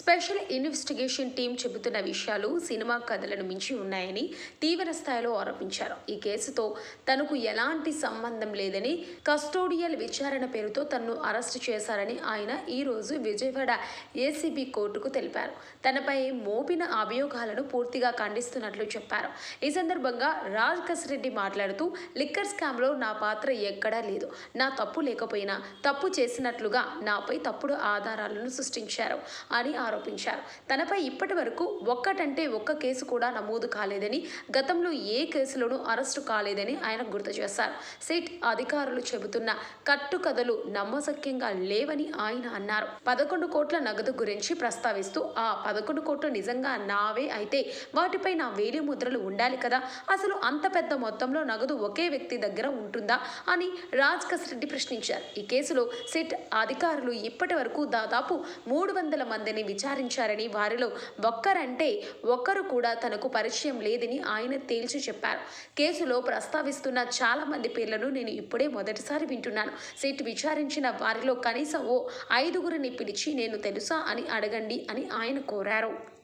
Special investigation team చెబుతున్న విషయాలు cinema కథలను మించి ఉన్నాయని తీవ్ర స్థాయిలో ఆరోపించారు. ఈ కేసుతో తనకు ఎలాంటి సంబంధం లేదని కస్టోడియల్ విచారణ పేరుతో తనను అరెస్ట్ చేశారని ఆయన ఈ రోజు విజయవాడ ఏసీబీ కోర్టుకు తెలిపారు. తనపై మోపిన అభియోగాలను పూర్తిగా ఖండిస్తున్నట్లు చెప్పారు. ఈ సందర్భంగా రాజ్ కసిరెడ్డి మాట్లాడుతూ లిక్కర్ స్కామ్లో నా పాత్ర ఎక్కడా లేదు. నా తప్పు లేకపోయినా తప్పు చేసినట్లుగా నాపై తప్పుడు ఆధారాలను సృష్టించారు అని ఆరోపించారు. తనపై ఇప్పటి వరకు ఒక్కటంటే ఒక్క కేసు కూడా నమోదు కాలేదని గతంలో ఏ కేసులోనూ అరెస్టు కాలేదని ఆయన గుర్తు చేశారు. సిట్ అధికారులు చెబుతున్న కట్టుకథలు నమ్మశక్యంగా లేవని ఆయన అన్నారు. పదకొండు కోట్ల నగదు గురించి ప్రస్తావిస్తూ ఆ పదకొండు కోట్లు నిజంగా నావే అయితే వాటిపై నా వేలి ముద్రలు ఉండాలి కదా? అసలు అంత పెద్ద మొత్తంలో నగదు ఒకే వ్యక్తి దగ్గర ఉంటుందా? అని రాజ్ కసిరెడ్డి ప్రశ్నించారు. ఈ కేసులో సిట్ అధికారులు ఇప్పటి వరకు దాదాపు మూడు వందల మందిని విచారించారని వారిలో ఒక్కరంటే ఒక్కరు కూడా తనకు పరిచయం లేదని ఆయన తేల్చి చెప్పారు. కేసులో ప్రస్తావిస్తున్న చాలా మంది పేర్లను నేను ఇప్పుడే మొదటిసారి వింటున్నాను. సిట్ విచారించిన వారిలో కనీసం ఓ ఐదుగురిని పిలిచి నేను తెలుసా అని అడగండి అని ఆయన కోరారు.